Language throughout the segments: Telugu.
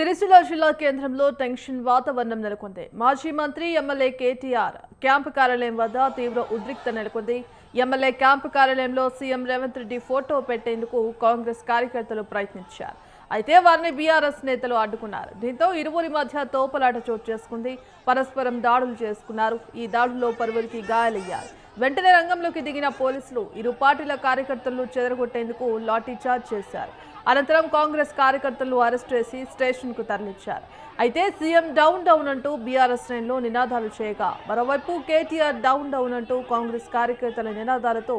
సిరిసిల్ల జిల్లా కేంద్రంలో టెన్షన్ వాతావరణం నెలకొంది. మాజీ మంత్రి ఎమ్మెల్యే కేటీఆర్ క్యాంపు కార్యాలయం వద్ద తీవ్ర ఉద్రిక్త నెలకొంది. ఎమ్మెల్యే క్యాంపు కార్యాలయంలో సీఎం రేవంత్ రెడ్డి ఫోటో పెట్టేందుకు కాంగ్రెస్ కార్యకర్తలు ప్రయత్నించారు. అయితే వారిని బీఆర్ఎస్ నేతలు అడ్డుకున్నారు. దీంతో ఇరువురి మధ్య తోపలాట చోటు చేసుకుంది. పరస్పరం దాడులు చేసుకున్నారు. ఈ దాడుల్లో పలువురికి గాయాలయ్యారు. వెంటనే రంగంలోకి దిగిన పోలీసులు ఇరు పార్టీల కార్యకర్తలను చెదరగొట్టేందుకు లాఠీచార్జ్ చేశారు. అనంతరం కాంగ్రెస్ కార్యకర్తలను అరెస్ట్ చేసి స్టేషన్కు తరలించారు. అయితే సీఎం డౌన్ డౌన్ అంటూ బీఆర్ఎస్ శ్రేణిలో నినాదాలు చేయగా మరోవైపు కేటీఆర్ డౌన్ డౌన్ అంటూ కాంగ్రెస్ కార్యకర్తల నినాదాలతో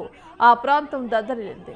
ఆ ప్రాంతం దద్దరిల్లింది.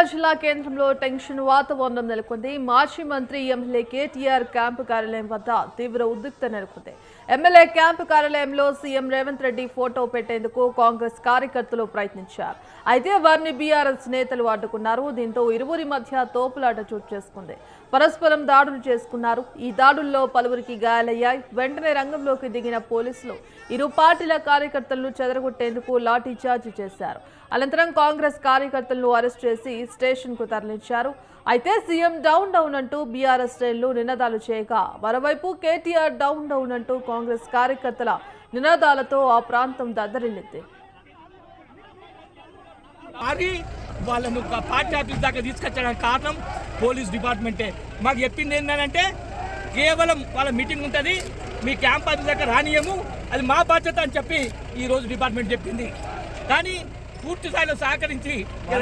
సిరిసిల్ల జిల్లా కేంద్రంలో టెన్షన్ వాతావరణం నెలకొంది. మాజీ మంత్రి ఎమ్మెల్యే కేటీఆర్ క్యాంపు కార్యాలయం వద్ద తీవ్ర ఉద్రిక్త నెలకొంది. ఎమ్మెల్యే క్యాంపు కార్యాలయంలో సీఎం రేవంత్ రెడ్డి ఫోటో పెట్టేందుకు కాంగ్రెస్ కార్యకర్తలు ప్రయత్నించారు. అయితే వారిని బీఆర్ఎస్ నేతలు అడ్డుకున్నారు. దీంతో ఇరువురి మధ్య తోపులాట చోటు చేసుకుంది. పరస్పరం దాడులు చేసుకున్నారు. ఈ దాడుల్లో పలువురికి గాయాలయ్యాయి. వెంటనే రంగంలోకి దిగిన పోలీసులు ఇరు పార్టీల కార్యకర్తలను చెదరగొట్టేందుకు లాఠీచార్జ్ చేశారు. అనంతరం కాంగ్రెస్ కార్యకర్తలను అరెస్ట్ చేసి స్టేషన్కు తరలించారు. అయితే సీఎం డౌన్ డౌన్ అంటూ బీఆర్ఎస్ శ్రేణులు నినాదాలు చేయగా మరోవైపు కేటీఆర్ డౌన్ డౌన్ అంటూ కాంగ్రెస్ కార్యకర్తల నినాదాలతో ఆ ప్రాంతం దద్దరిల్లింది. వాళ్ళను పార్టీ ఆఫీస్ దాకా తీసుకొచ్చడానికి కారణం పోలీస్ డిపార్ట్మెంటే. మాకు చెప్పింది ఏంటంటే కేవలం వాళ్ళ మీటింగ్ ఉంటుంది మీ క్యాంప్ ఆఫీస్ దాకా రానియము అది మా బాధ్యత అని చెప్పి ఈరోజు డిపార్ట్మెంట్ చెప్పింది. కానీ పూర్తి స్థాయిలో సహకరించి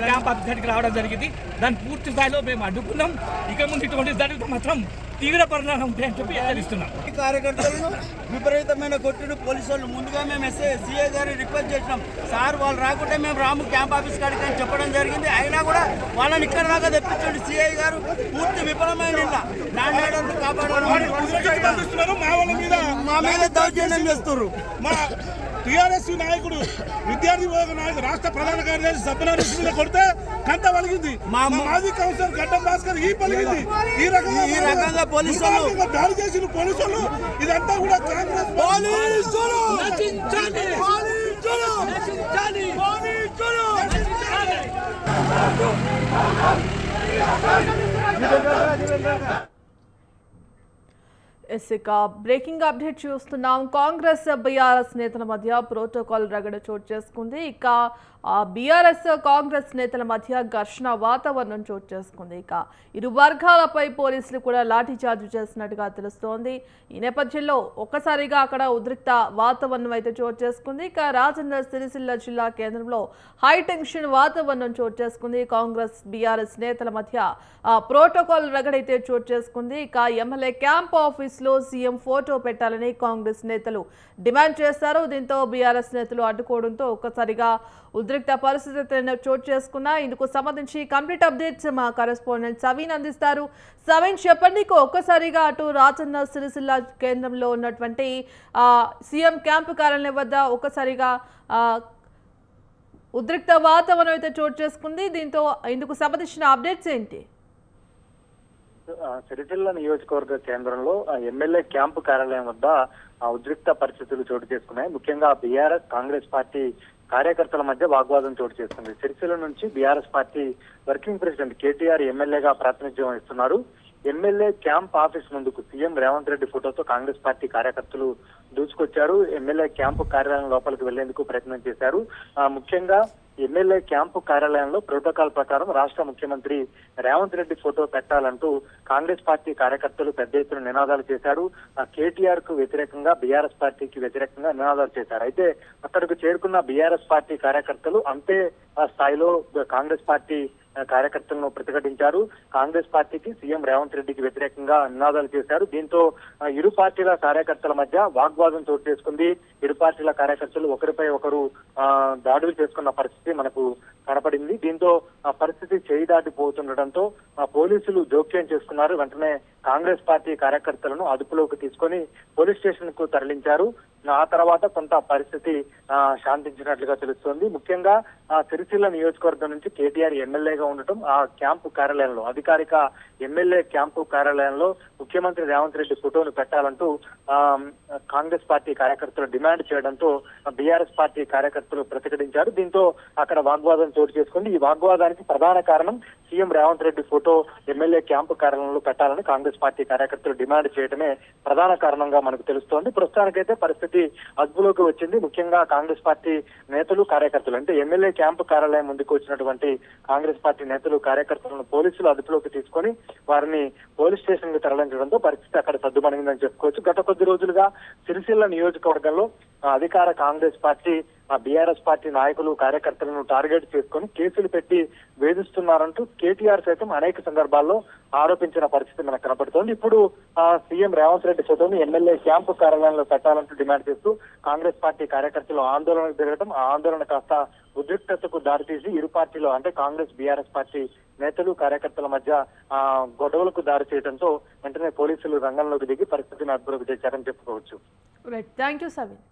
క్యాంప్ ఆఫీస్ దగ్గరికి రావడం జరిగింది. దాన్ని పూర్తి స్థాయిలో మేము అడ్డుకున్నాం. ఇక ముందు ఇటువంటి జరిగితే మాత్రం తీవ్ర పరిణామం ఉంటాయని చెప్పి హెచ్చరిస్తున్నాం. ఈ కార్యకర్తలను విపరీతమైన కొట్టుడు పోలీసు వాళ్ళు. ముందుగా మేము ఎస్ఐ సిఐ గారి రిక్వెస్ట్ చేసినాం. సార్ వాళ్ళు రాకుంటే మేము రాము క్యాంప్ ఆఫీస్ కాడికి అని చెప్పడం జరిగింది. అయినా కూడా వాళ్ళని ఇక్కడ దాకా తెప్పించండి. సిఐ గారు పూర్తి విఫలమైన కాపాడాలని పంపిస్తున్నారు మా మీద మా మీద దౌర్జన్యం చేస్తున్నారు. మా టిఆర్ఎస్ నాయకుడు విద్యార్థి విభాగ నాయకుడు రాష్ట్ర ప్రధాన కార్యదర్శి మీద కొడితే కంట పలిగింది. మా మాజీ కౌన్సిలర్ గడ్డం భాస్కర్ ఈ పలిగింది. ఈ రకంగా పోలీసు దాడి చేసిన పోలీసులు ఇదంతా కూడా కాంగ్రెస్ పోలీసులు! పోలీసులు! ఎస్ ఇక బ్రేకింగ్ అప్డేట్ చూస్తున్నాం. కాంగ్రెస్ బీఆర్ఎస్ నేతల మధ్య ప్రోటోకాల్ రగడ చోటు చేసుకుంది. ఇక బీఆర్ఎస్ కాంగ్రెస్ నేతల మధ్య ఘర్షణ వాతావరణం చోటు చేసుకుంది. ఇక ఇరు వర్గాలపై పోలీసులు కూడా లాఠీచార్జ్ చేసినట్టుగా తెలుస్తోంది. ఈ నేపథ్యంలో ఒక్కసారిగా అక్కడ ఉద్రిక్త వాతావరణం అయితే చోటు చేసుకుంది. ఇక రాజన్న సిరిసిల్ల జిల్లా కేంద్రంలో హై టెన్షన్ వాతావరణం చోటు చేసుకుంది. కాంగ్రెస్ బీఆర్ఎస్ నేతల మధ్య ప్రోటోకాల్ రగడైతే చోటు చేసుకుంది. ఇక ఎమ్మెల్యే క్యాంప్ ఆఫీస్ లో సీఎం ఫోటో పెట్టాలని కాంగ్రెస్ నేతలు డిమాండ్ చేశారు. దీంతో బీఆర్ఎస్ నేతలు అడ్డుకోవడంతో ఒక్కసారిగా ఉద్రిక్త పరిస్థితి చోటు చేసుకున్నా ఇందుకు సంబంధించి కంప్లీట్ అప్డేట్స్ మా కరెస్పాండెంట్ సవీన్ అందిస్తారు. సవీన్ చెప్పండి ఒక్కసారిగా అటు రాజన్న సిరిసిల్ల కేంద్రంలో ఉన్నటువంటి సీఎం క్యాంపు కార్యాలయం వద్ద ఒక్కసారిగా ఉద్రిక్త వాతావరణం అయితే చోటు చేసుకుంది. దీంతో ఇందుకు సంబంధించిన అప్డేట్స్ ఏంటి? సిరిసిల్ల నియోజకవర్గ కేంద్రంలో ఎమ్మెల్యే క్యాంపు కార్యాలయం వద్ద ఉద్రిక్త పరిస్థితులు చోటు చేసుకున్నాయి. ముఖ్యంగా బీఆర్ఎస్ కాంగ్రెస్ పార్టీ కార్యకర్తల మధ్య వాగ్వాదం చోటు చేసుకుంది. సిరిసిల్ల నుంచి BRS party working president KTR ఎమ్మెల్యేగా ప్రాతినిధ్యం వహిస్తున్నారు. ఎమ్మెల్యే క్యాంప్ ఆఫీస్ ముందుకు సీఎం రేవంత్ రెడ్డి ఫోటోతో కాంగ్రెస్ పార్టీ కార్యకర్తలు దూసుకొచ్చారు. ఎమ్మెల్యే క్యాంపు కార్యాలయం లోపలికి వెళ్ళేందుకు ప్రయత్నం చేశారు. ముఖ్యంగా ఎమ్మెల్యే క్యాంపు కార్యాలయంలో ప్రోటోకాల్ ప్రకారం రాష్ట్ర ముఖ్యమంత్రి రేవంత్ రెడ్డి ఫోటో పెట్టాలంటూ కాంగ్రెస్ పార్టీ కార్యకర్తలు పెద్ద ఎత్తున నినాదాలు చేశారు. కేటీఆర్కు వ్యతిరేకంగా బీఆర్ఎస్ పార్టీకి వ్యతిరేకంగా నినాదాలు చేశారు. అయితే అక్కడికి చేరుకున్న బీఆర్ఎస్ పార్టీ కార్యకర్తలు అంతే ఆ స్థాయిలో కాంగ్రెస్ పార్టీ కార్యకర్తలను ప్రతిఘటించారు. కాంగ్రెస్ పార్టీకి సీఎం రేవంత్ రెడ్డికి వ్యతిరేకంగా నినాదాలు చేశారు. దీంతో ఇరు పార్టీల కార్యకర్తల మధ్య వాగ్వాదం చోటు చేసుకుంది. ఇరు పార్టీల కార్యకర్తలు ఒకరిపై ఒకరు దాడులు చేసుకున్న పరిస్థితి మనకు కనపడింది. దీంతో ఆ పరిస్థితి చేయి దాటిపోతుండటంతో ఆ, పోలీసులు జోక్యం చేసుకున్నారు. వెంటనే కాంగ్రెస్ పార్టీ కార్యకర్తలను అదుపులోకి తీసుకొని పోలీస్ స్టేషన్కు తరలించారు. ఆ తర్వాత కొంత పరిస్థితి శాంతించినట్లుగా తెలుస్తోంది. ముఖ్యంగా ఆ సిరిసిల్ల నియోజకవర్గం నుంచి కేటీఆర్ ఎమ్మెల్యేగా ఉండటం ఆ క్యాంపు కార్యాలయంలో అధికారిక ఎమ్మెల్యే క్యాంపు కార్యాలయంలో ముఖ్యమంత్రి రేవంత్ రెడ్డి ఫోటోను పెట్టాలంటూ కాంగ్రెస్ పార్టీ కార్యకర్తలు డిమాండ్ చేయడంతో బీఆర్ఎస్ పార్టీ కార్యకర్తలు ప్రతిఘటించారు. దీంతో అక్కడ వాగ్వాదం చోటు చేసుకుంది. ఈ వాగ్వాదానికి ప్రధాన కారణం CM Revanth Reddy photo MLA camp కార్యాలయంలో పెట్టాలని కాంగ్రెస్ పార్టీ కార్యకర్తలు డిమాండ్ చేయడమే ప్రధాన కారణంగా మనకు తెలుస్తోంది. ప్రస్తుతానికైతే పరిస్థితి అదుపులోకి వచ్చింది. ముఖ్యంగా కాంగ్రెస్ పార్టీ నేతలు కార్యకర్తలు. అంటే ఎమ్మెల్యే క్యాంపు కార్యాలయం ముందుకు వచ్చినటువంటి కాంగ్రెస్ పార్టీ నేతలు కార్యకర్తలను పోలీసులు అదుపులోకి తీసుకొని వారిని పోలీస్ స్టేషన్కు తరలించడంతో పరిస్థితి అక్కడ సర్దుమణిందని చెప్పుకోవచ్చు. గత కొద్ది రోజులుగా సిరిసిల్ల నియోజకవర్గంలో అధికార కాంగ్రెస్ పార్టీ బీఆర్ఎస్ పార్టీ నాయకులు కార్యకర్తలను టార్గెట్ చేసుకొని కేసులు పెట్టి వేధిస్తున్నారంటూ కేటీఆర్ సైతం అనేక సందర్భాల్లో ఆరోపించిన పరిస్థితి మనకు కనపడుతోంది. ఇప్పుడు ఆ, సీఎం రేవంత్ రెడ్డి ఫోటోను ఎమ్మెల్యే క్యాంపు కార్యాలయంలో పెట్టాలంటూ డిమాండ్ చేస్తూ కాంగ్రెస్ పార్టీ కార్యకర్తలు ఆందోళనకు దిగడం ఆ ఆందోళన కాస్త ఉద్రిక్తతకు దారితీసి ఇరు పార్టీలు అంటే కాంగ్రెస్ బీఆర్ఎస్ పార్టీ నేతలు కార్యకర్తల మధ్య ఆ గొడవలకు దారి చేయడంతో వెంటనే పోలీసులు రంగంలోకి దిగి పరిస్థితిని అదుపులోకి తెచ్చారని చెప్పుకోవచ్చు. Right thank you సవిన్